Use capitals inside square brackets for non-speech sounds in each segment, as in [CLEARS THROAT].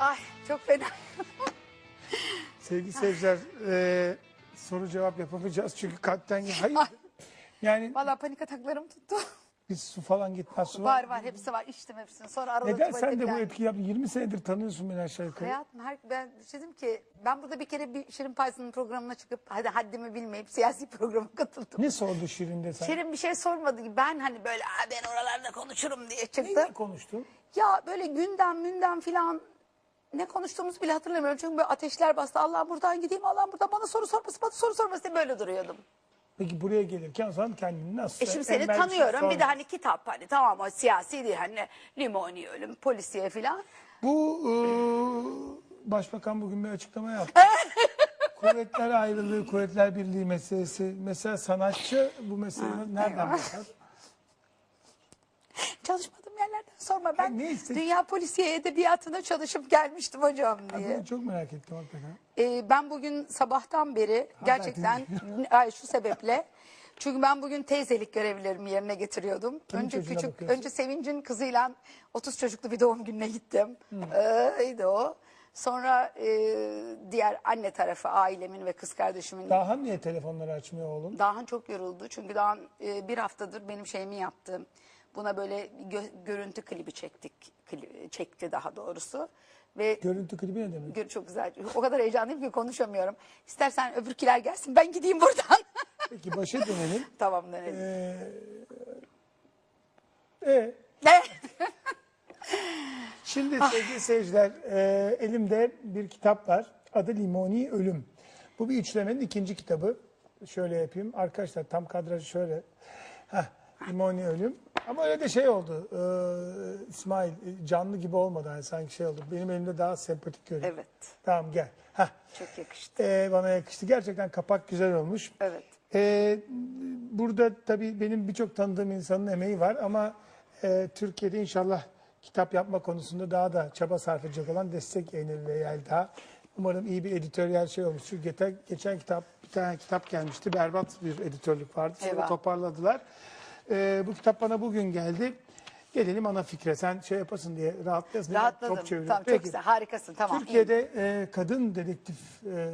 Ay çok fena. [LAUGHS] Sevgili seyirciler e, soru cevap yapamayacağız çünkü kalpten hayır. Yani Valla panik ataklarım tuttu. bir su falan gitmez su Var var hepsi var içtim hepsini. Sonra arada Neden tuvalete sen de bu falan- etki yaptın? 20 senedir tanıyorsun beni aşağı yukarı. Hayatım her, ben dedim ki ben burada bir kere bir Şirin Paysa'nın programına çıkıp hadi haddimi bilmeyip siyasi programa katıldım. Ne sordu Şirin de sen? Şirin bir şey sormadı ki ben hani böyle "Aa, ben oralarda konuşurum diye çıktım. Neyle konuştun? Ya böyle gündem mündem filan ne konuştuğumuzu bile hatırlamıyorum. Çünkü böyle ateşler bastı. Allah buradan gideyim, Allah buradan bana soru sorması, bana soru sorması diye böyle duruyordum. Peki buraya gelirken zaman kendini nasıl? E şimdi seni tanıyorum. Bir de hani kitap hani tamam o siyasi değil hani limoni ölüm, polisiye filan. Bu e, başbakan bugün bir açıklama yaptı. [LAUGHS] Kuvvetler ayrılığı, kuvvetler birliği meselesi. Mesela sanatçı bu meseleyi nereden bakar? Çalışmadığım yerlerden sorma. Ben ne istedin? dünya polisiye edebiyatına çalışıp gelmiştim hocam diye. Bunu çok merak ettim hakikaten. Ee, ben bugün sabahtan beri gerçekten [LAUGHS] ay, şu sebeple çünkü ben bugün teyzelik görevlerimi yerine getiriyordum. Kimin önce çocuğuna küçük bakıyorsun? önce Sevinç'in kızıyla 30 çocuklu bir doğum gününe gittim. Öyleydi o. Sonra e, diğer anne tarafı ailemin ve kız kardeşimin Daha niye telefonları açmıyor oğlum? Dağhan çok yoruldu çünkü Dağhan e, bir haftadır benim şeyimi yaptı. Buna böyle gö- görüntü klibi çektik, kli- çekti daha doğrusu. Ve Görüntü klibi ne demek? gör çok güzel. [LAUGHS] O kadar heyecanlıyım ki konuşamıyorum. İstersen öbürkiler gelsin ben gideyim buradan. [LAUGHS] Peki başa dönelim. tamam dönelim. E, Ne? [LAUGHS] Şimdi Ah. sevgili seyirciler e, elimde bir kitap var. Adı Limoni Ölüm. Bu bir üçlemenin ikinci kitabı. Şöyle yapayım. Arkadaşlar tam kadrajı şöyle. Heh, Limoni Ölüm. Ama öyle de şey oldu. e, İsmail canlı gibi olmadı. Yani sanki şey oldu. Benim elimde daha sempatik görünüyor. Evet. Tamam gel. Heh. Çok yakıştı. E, bana yakıştı. Gerçekten kapak güzel olmuş. Evet. Ee, burada tabii benim birçok tanıdığım insanın emeği var ama e, Türkiye'de inşallah kitap yapma konusunda daha da çaba sarf edecek olan Destek Yayınevi ve Yelda. Umarım iyi bir editoryal şey olmuştur. Geçen, geçen kitap bir tane kitap gelmişti. Berbat bir editörlük vardı. Sonra Eyvah. toparladılar. Ee, bu kitap bana bugün geldi. Gelelim ana fikre. Sen şey yapasın diye rahatlayasın. Rahatladım. Çok çeviriyorum. Tamam çok güzel harikasın tamam. Türkiye'de e, kadın dedektif e,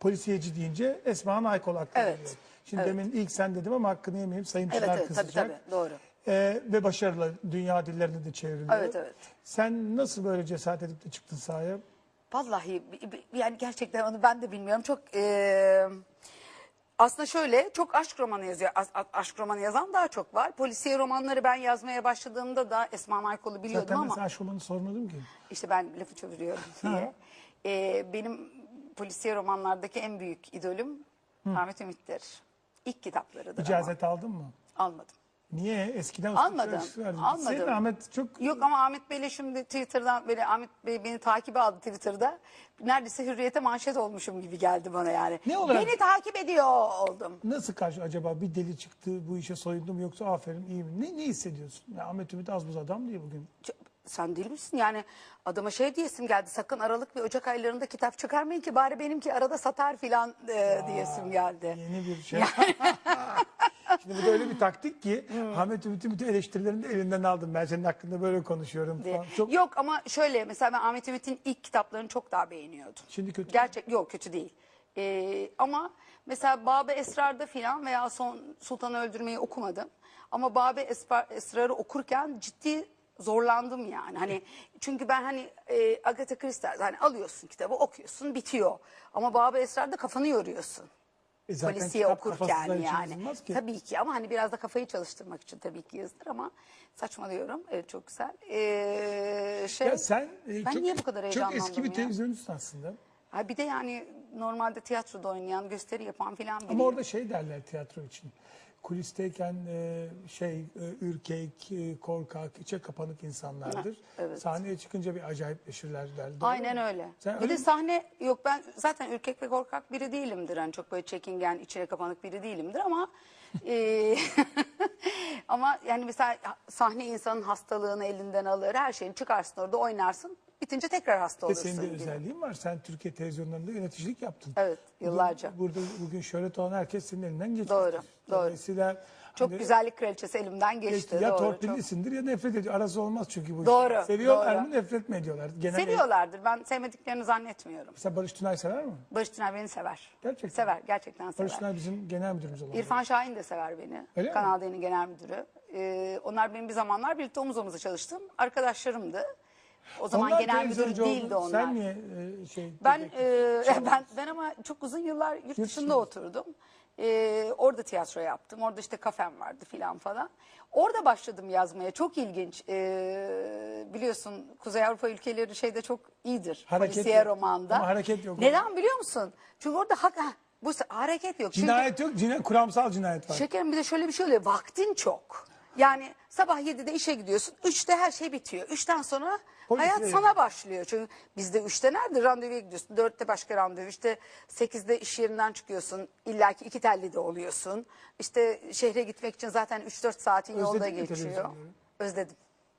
polisiyeci deyince Esma Aykol aklına Evet, geliyor. Şimdi evet. demin ilk sen dedim ama hakkını yemeyeyim sayın Evet Çınar evet tabii kızacak. tabii doğru. E, ve başarılı dünya dillerine de çevriliyor. Evet, evet. Sen nasıl böyle cesaret edip de çıktın sahaya? Vallahi yani gerçekten onu ben de bilmiyorum. Çok eee, aslında şöyle çok aşk romanı yazıyor. As- a- aşk romanı yazan daha çok var. Polisiye romanları ben yazmaya başladığımda da Esma Maykol'u biliyordum Zaten ama mesela aşkomanı sormadım ki. işte ben lafı çeviriyorum diye. Eee, benim polisiye romanlardaki en büyük idolüm Ahmet Ümit'tir. İlk kitaplarıdır İcazet aldın mı? ama almadım. Niye? Eskiden Almadım, çırakçı almadım. Senin Ahmet çok Yok ama Ahmet Bey'le şimdi Twitter'dan böyle Ahmet Bey beni takip aldı Twitter'da. Neredeyse hürriyete manşet olmuşum gibi geldi bana yani. Ne olarak- Beni takip ediyor oldum. nasıl karşı acaba bir deli çıktı bu işe soyundu mu yoksa aferin iyi mi? Ne, ne hissediyorsun? Ya Ahmet Ümit az buz adam değil bugün. Ç- Sen değil misin? Yani adama şey diyesim geldi. Sakın Aralık ve Ocak aylarında kitap çıkarmayın ki bari benimki arada satar filan e, diyesim geldi. Yeni bir şey. [LAUGHS] [LAUGHS] Şimdi bu da öyle bir taktik ki [LAUGHS] Ahmet Ümit'in bütün eleştirilerini de elinden aldım. Ben senin hakkında böyle konuşuyorum diye. falan. Çok Yok ama şöyle mesela ben Ahmet Ümit'in ilk kitaplarını çok daha beğeniyordum. Şimdi kötü? Gerçek yok kötü değil. Ee, ama mesela Babı Esrar'da filan veya Son Sultan'ı Öldürmeyi okumadım. Ama Babı Esra- Esrar'ı okurken ciddi zorlandım yani. Hani [LAUGHS] çünkü ben hani e, Agatha Christie hani alıyorsun kitabı okuyorsun bitiyor. Ama Babı Esrar'da kafanı yoruyorsun. E zaten Polisiye kitap okurken yani. yazılmaz ki. Tabii ki ama hani biraz da kafayı çalıştırmak için tabii ki yazılır ama saçmalıyorum. Evet çok güzel. Ee, şey, Ya sen e, ben çok, niye bu kadar çok heyecanlandım eski bir ya? televizyoncusun aslında. Ha bir de yani normalde tiyatroda oynayan, gösteri yapan filan biriyim. Ama orada şey derler tiyatro için. Kulisteyken e, şey e, ürkek, e, korkak, içe kapanık insanlardır. evet. Sahneye çıkınca bir acayipleşirler. Doğru Aynen öyle. Sen bir öyle de mi? sahne yok ben zaten ürkek ve korkak biri değilimdir. Hani çok böyle çekingen, içine kapanık biri değilimdir ama e, [LAUGHS] ama yani mesela sahne insanın hastalığını elinden alır. Her şeyini çıkarsın orada oynarsın. Bitince tekrar hasta olursun. senin de gibi. özelliğin var. Sen Türkiye televizyonlarında yöneticilik yaptın. Evet, yıllarca. Burada, bugün şöhret olan herkes senin elinden geçti. Doğru, doğru. Dolayısıyla Çok Hani güzellik kraliçesi elimden geçti. geçti. Ya doğru, torpillisindir ya nefret ediyor. Arası olmaz çünkü bu Doğru, işler. Seviyorlar doğru. mı nefret mi ediyorlar? çok. Genel Seviyorlardır. Ben sevmediklerini zannetmiyorum. Mesela Barış Tünay sever mi? Barış Tünay beni sever. Gerçekten. Sever. Gerçekten sever. Barış Tünay bizim genel müdürümüz olan. İrfan Şahin de sever beni. Öyle? Kanal D'nin genel müdürü. Ee, onlar benim bir zamanlar birlikte omuz omuza çalıştım. Arkadaşlarımdı. O zaman Onlar genel müdür değildi onlar. Sen niye e, şey... Ben e, [LAUGHS] ben ben ama çok uzun yıllar yurt dışında oturdum. E, orada tiyatro yaptım. Orada işte kafem vardı filan falan. Orada başladım yazmaya. Çok ilginç. E, biliyorsun Kuzey Avrupa ülkeleri şeyde çok iyidir. Hareket polisiye yok. romanda. Ama hareket yok. Neden biliyor musun? Çünkü orada hak, ha, bu hareket yok. Cinayet yok, cinayet, kuramsal cinayet var. Şekerim bir de şöyle bir şey oluyor. Vaktin çok. Yani sabah 7'de işe gidiyorsun. 3'te her şey bitiyor. 3'ten sonra Polis hayat sana başlıyor. Çünkü bizde 3'te nerede randevuya gidiyorsun? 4'te başka randevu. İşte 8'de iş yerinden çıkıyorsun. İlla ki iki telli de oluyorsun. İşte şehre gitmek için zaten 3-4 saatin yolda Özledin mi geçiyor. Özledim.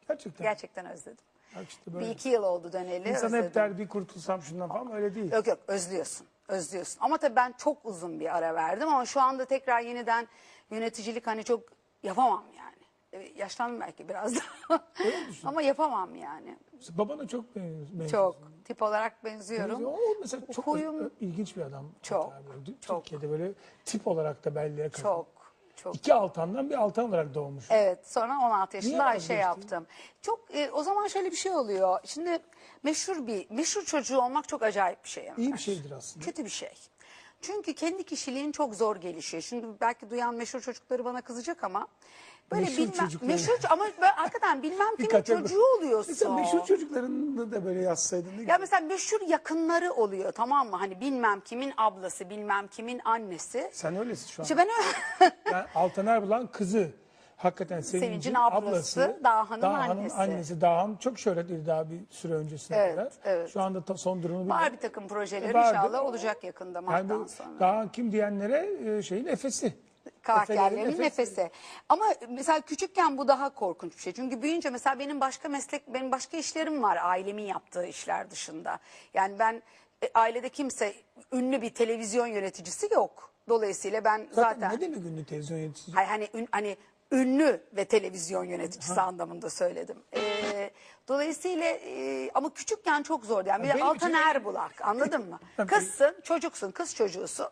Gerçekten. Gerçekten özledim. Bak işte Bir böyle. iki yıl oldu döneli. İnsan özledim. hep der bir kurtulsam şundan falan öyle değil. Yok yok özlüyorsun. Özlüyorsun. Ama tabii ben çok uzun bir ara verdim ama şu anda tekrar yeniden yöneticilik hani çok yapamam yani. Evet, Yaşlandım belki biraz daha. ama yapamam yani. Babana çok benziyor. Çok. Tip olarak benziyorum. O mesela çok Huyum- ilginç bir adam. Çok, çok. Türkiye'de böyle tip olarak da kadar. Çok. Çok. İki altandan bir altan olarak doğmuş. Evet sonra 16 yaşında Niye Ayşe vazgeçtin? yaptım. Çok e, o zaman şöyle bir şey oluyor. Şimdi meşhur bir meşhur çocuğu olmak çok acayip bir şey. İyi Ömer. bir şeydir aslında. Kötü bir şey. Çünkü kendi kişiliğin çok zor gelişiyor. Şimdi belki duyan meşhur çocukları bana kızacak ama böyle Meşhur bilmem çocukları. meşhur ama hakikaten bilmem kimin çocuğu oluyorsun. Mesela meşhur çocuklarını da böyle yazsaydın. ne Ya mesela meşhur yakınları oluyor tamam mı? Hani bilmem kimin ablası, bilmem kimin annesi. Sen öylesin şu an. İşte ben öyle. Yani Altan Erbulak'ın kızı. Hakikaten Sevinç'in, Sevinç'in ablası, Dağhan'ın annesi. annesi. Dağhan çok şöhretliydi daha bir süre öncesine Evet, kadar. evet. Şu anda ta- son durumu Var bir takım projeler Vardı. inşallah olacak yakında Yani Mart'tan bu sonra. Dağhan kim diyenlere e, şeyin efesi. Efelerin nefesi. Ama mesela küçükken bu daha korkunç bir şey. Çünkü büyüyünce mesela benim başka meslek, benim başka işlerim var ailemin yaptığı işler dışında. Yani ben e, ailede kimse ünlü bir televizyon yöneticisi yok. Dolayısıyla ben Zaten, zaten, ne demek ünlü televizyon yöneticisi? Hayır, hani ün- hani ünlü ve televizyon yöneticisi anlamında söyledim. Ee, dolayısıyla e, ama küçükken çok zordu. Yani bir de benim Altan için- Erbulak anladın mı? [LAUGHS] Kızsın, çocuksun, kız çocuğusun.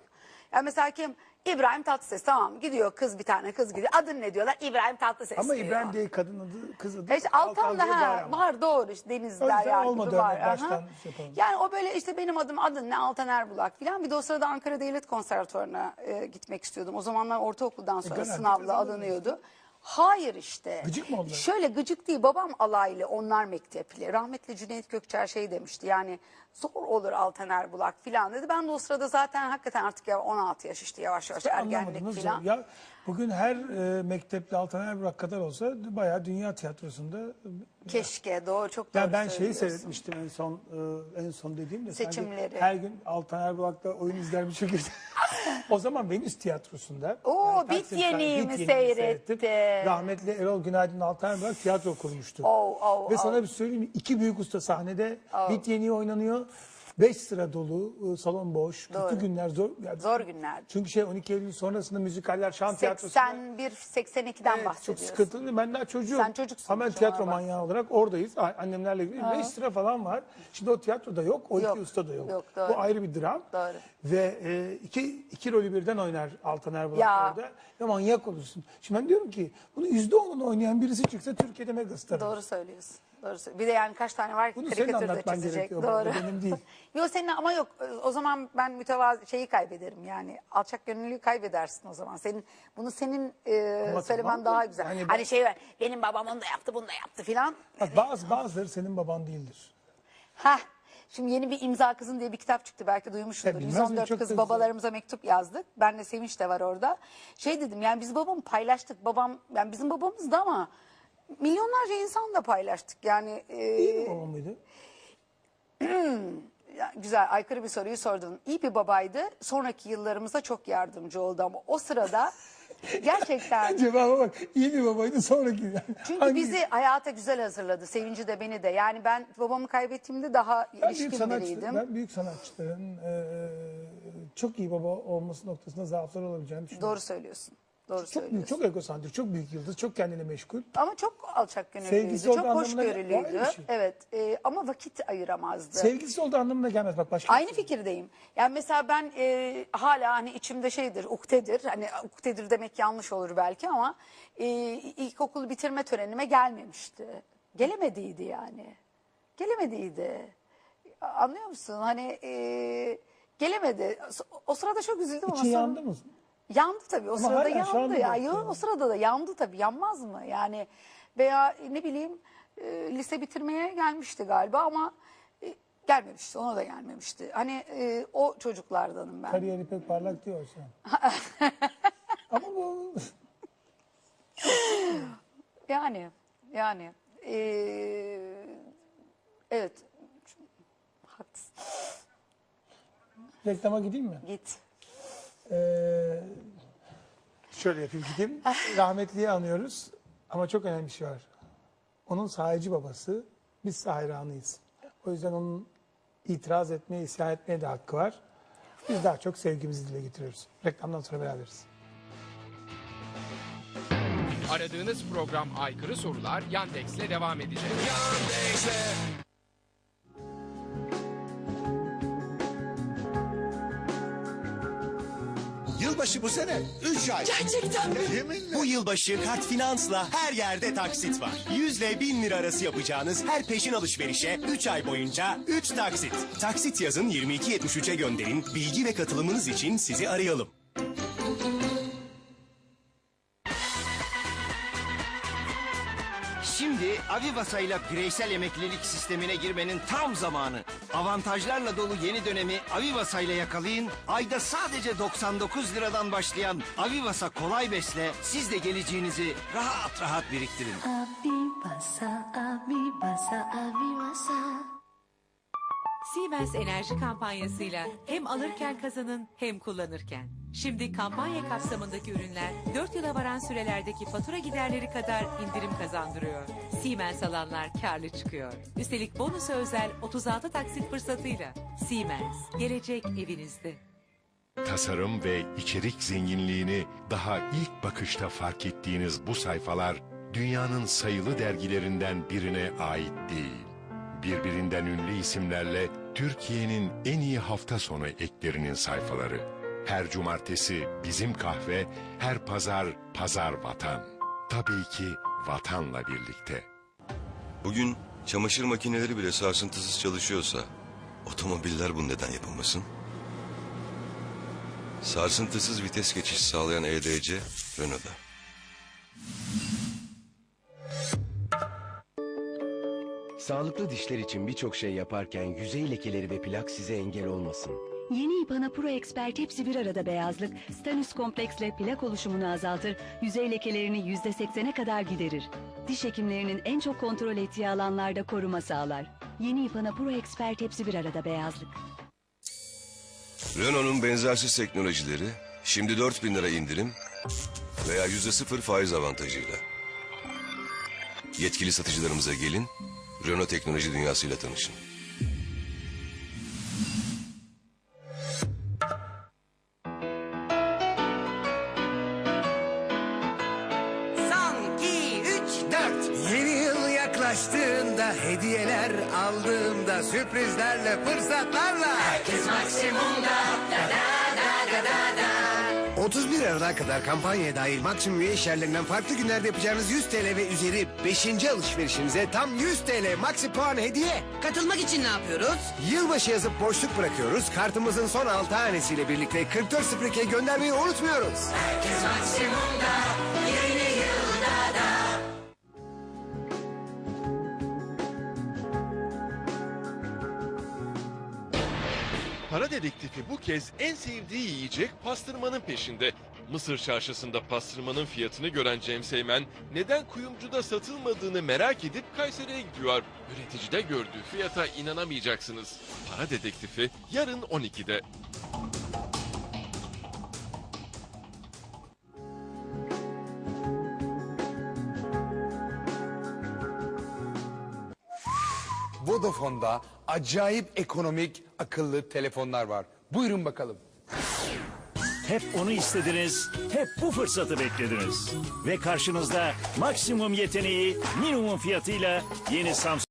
Yani mesela kim? İbrahim Tatlıses tamam gidiyor kız bir tane kız gidiyor. Adın ne diyorlar? İbrahim Tatlıses Ama diyor. İbrahim diye kadın adı, kız adı. E işte Altan da ha, var doğru işte yüzden Yargılı olmadı var. öyle, aha. baştan şey yapalım. Yani o böyle işte benim adım adın ne Altan Erbulak falan. Bir de o sırada Ankara Devlet Konservatuvarı'na e, gitmek istiyordum. O zamanlar ortaokuldan sonra garanti sınavla alınıyordu. Hayır işte. Gıcık mı oldular? Şöyle gıcık değil. Babam alaylı, onlar mektepli. Rahmetli Cüneyt Gökçer şey demişti. Yani zor olur Altan Erbulak falan dedi. Ben de o sırada zaten hakikaten artık ya 16 yaş işte yavaş yavaş anlamadım, ergenlik nasıl? falan. Ya bugün her e, mektepli Altan Erbulak kadar olsa bayağı dünya tiyatrosunda Keşke doğru çok doğru Ya ben şeyi söylüyorsun. seyretmiştim en son e, en son dediğim de sanki Seçimleri. her gün Altan Erbulak'ta oyun izler bir şekilde. [LAUGHS] o zaman Venüs Tiyatrosu'nda. Oo, Bit Taksim Yeni'yi Bit mi Yeni'yi seyrettin? seyrettim. Rahmetli Erol Günaydın Altan Erbulak tiyatro kurmuştu. Oh, oh, Ve oh. sana bir söyleyeyim mi? İki büyük usta sahnede Bit Yeni oynanıyor. Beş sıra dolu, e, salon boş, kötü Doğru. günler zor. yani- Zor günlerdi. Çünkü şey 12 Eylül sonrasında müzikaller, şan tiyatrosu. 81 82'den Evet, çok bahsediyorsun. sıkıntılı. Ben daha çocuğum. Sen çocuksun, şu tiyatro ana bak. manyağı olarak oradayız. A- Annemlerle birlikte. 5 sıra falan var. Şimdi o tiyatroda yok. O Yok, iki usta da yok. yok, doğru. Bu ayrı bir dram. Doğru. Ve e, iki, iki rolü birden oynar Altan Erbulak Ya. orada. Ve manyak olursun. Şimdi ben diyorum ki bunu yüzde onunu oynayan birisi çıksa Türkiye'de megastar. olur. Doğru söylüyorsun. Doğru söylüyorsun. Bir de yani kaç tane var ki Bunu senin karikatürde anlatman çizecek. gerekiyor, Doğru. benim değil. [LAUGHS] yok senin ama yok. O zaman ben mütevazı şeyi kaybederim yani. Alçak gönüllülüğü kaybedersin o zaman. Senin bunu senin e, Ama söylemen tamam da daha güzel. yani Hani, ben- şey var. Benim babam onu da yaptı, bunu da yaptı filan. Bak, bazı, bazıları senin baban değildir. Heh. Şimdi yeni bir imza kızın diye bir kitap çıktı belki duymuşsundur. Ya bilmez miyim? 114 Çok kız güzel. babalarımıza mektup yazdık. Ben de Sevinç de var orada. Şey dedim yani biz babamı paylaştık. Babam yani bizim babamızdı ama milyonlarca insanla paylaştık. Yani e, İyi bir baba mıydı? [CLEARS THROAT] ya güzel aykırı bir soruyu sordun. İyi bir babaydı. Sonraki yıllarımızda çok yardımcı oldu ama o sırada [LAUGHS] gerçekten Cevaba bak. İyi bir babaydı sonraki. çünkü Hangi- bizi hayata güzel hazırladı. Sevinci de beni de. Yani ben babamı kaybettiğimde daha Ben büyük, ilişkin sanatçı, biriydim. ben büyük sanatçıların e, çok iyi baba olması noktasında zaafları olabileceğini düşünüyorum. Doğru söylüyorsun. Doğru Çok söylüyorsun. büyük, çok egosantrik, çok büyük yıldız, çok kendine meşgul. Ama çok alçak gönüllüydü. Sevgisi Çok olduğu anlamına. Aynı şey. Evet e, ama vakit ayıramazdı. Sevgisi olduğu anlamına gelmez bak başka. Aynı fikirdeyim. Yani mesela ben e, hala hani içimde şeydir, uktedir. Hani uktedir demek yanlış olur belki ama e, ilkokulu bitirme törenime gelmemişti. Gelemediydi yani. Gelemediydi. Anlıyor musun? Hani e, gelemedi. O sırada çok üzüldüm ama İçin sonra- yandı mı? Yandı tabii o Ama sırada hala şu yandı anda ya. da Yo, o sırada da yandı tabii yanmaz mı? Yani veya ne bileyim e, lise bitirmeye gelmişti galiba ama e, gelmemişti ona da gelmemişti. Hani e, o çocuklardanım ben. Kariyeri pek parlak diyor sen. [LAUGHS] Ama bu Yani yani e, evet haklısın reklama gideyim mi? git. Ee, şöyle yapayım gideyim. [LAUGHS] Rahmetliyi anıyoruz ama çok önemli bir şey var. Onun sahici babası, biz hayranıyız. O yüzden onun itiraz etmeye, isyan etmeye de hakkı var. Biz daha çok sevgimizi dile getiriyoruz. Reklamdan sonra beraberiz. Aradığınız program Aykırı Sorular Yandex'le devam edecek. Yılbaşı bu sene 3 ay. Gerçekten mi? Yeminle. Bu yılbaşı kart finansla her yerde taksit var. 100 ile 1000 lira arası yapacağınız her peşin alışverişe 3 ay boyunca 3 taksit. Taksit yazın 2273'e gönderin. Bilgi ve katılımınız için sizi arayalım. Şimdi Avivasa ile bireysel emeklilik sistemine girmenin tam zamanı. Avantajlarla dolu yeni dönemi Avivasa ile yakalayın. Ayda sadece 99 liradan başlayan Avivasa Kolay Bes'le siz de geleceğinizi rahat rahat biriktirin. Avivasa, avivasa, avivasa. Siemens Enerji kampanyasıyla hem alırken kazanın hem kullanırken. Şimdi kampanya kapsamındaki ürünler 4 yıla varan sürelerdeki fatura giderleri kadar indirim kazandırıyor. Siemens alanlar karlı çıkıyor. Üstelik bonusa özel 36 taksit fırsatıyla. Siemens, gelecek evinizde. Tasarım ve içerik zenginliğini daha ilk bakışta fark ettiğiniz bu sayfalar dünyanın sayılı dergilerinden birine ait değil. Birbirinden ünlü isimlerle Türkiye'nin en iyi hafta sonu eklerinin sayfaları. Her cumartesi bizim kahve, her pazar pazar vatan. Tabii ki vatanla birlikte. Bugün çamaşır makineleri bile sarsıntısız çalışıyorsa otomobiller bunu neden yapamasın? Sarsıntısız vites geçişi sağlayan EDC Renault'da. Sağlıklı dişler için birçok şey yaparken yüzey lekeleri ve plak size engel olmasın. Yeni İpana Pro Expert hepsi bir arada beyazlık, Stanus kompleksle plak oluşumunu azaltır, yüzey lekelerini yüzde seksene kadar giderir. Diş hekimlerinin en çok kontrol ettiği alanlarda koruma sağlar. Yeni İpana Pro Expert hepsi bir arada beyazlık. Renault'un benzersiz teknolojileri şimdi 4000 lira indirim veya yüzde sıfır faiz avantajıyla. Yetkili satıcılarımıza gelin, Renault teknoloji dünyasıyla tanışın. Son, iki, üç, dört. Yeni yıl yaklaştığında hediyeler aldığımda sürprizlerle fırsatlarla. Herkes maksimumda. 31 Aralık'a kadar kampanyaya dahil maksimum üye işyerlerinden farklı günlerde yapacağınız 100 TL ve üzeri 5. alışverişinize tam 100 TL maksi puan hediye. Katılmak için ne yapıyoruz? Yılbaşı yazıp boşluk bırakıyoruz. Kartımızın son 6 hanesiyle birlikte 4402'ye göndermeyi unutmuyoruz. Para dedektifi bu kez en sevdiği yiyecek pastırmanın peşinde. Mısır çarşısında pastırmanın fiyatını gören Cem Seymen neden kuyumcuda satılmadığını merak edip Kayseri'ye gidiyor. Üreticide gördüğü fiyata inanamayacaksınız. Para dedektifi yarın 12'de. Vodafone'da acayip ekonomik akıllı telefonlar var. Buyurun bakalım. Hep onu istediniz, hep bu fırsatı beklediniz. Ve karşınızda maksimum yeteneği, minimum fiyatıyla yeni Samsung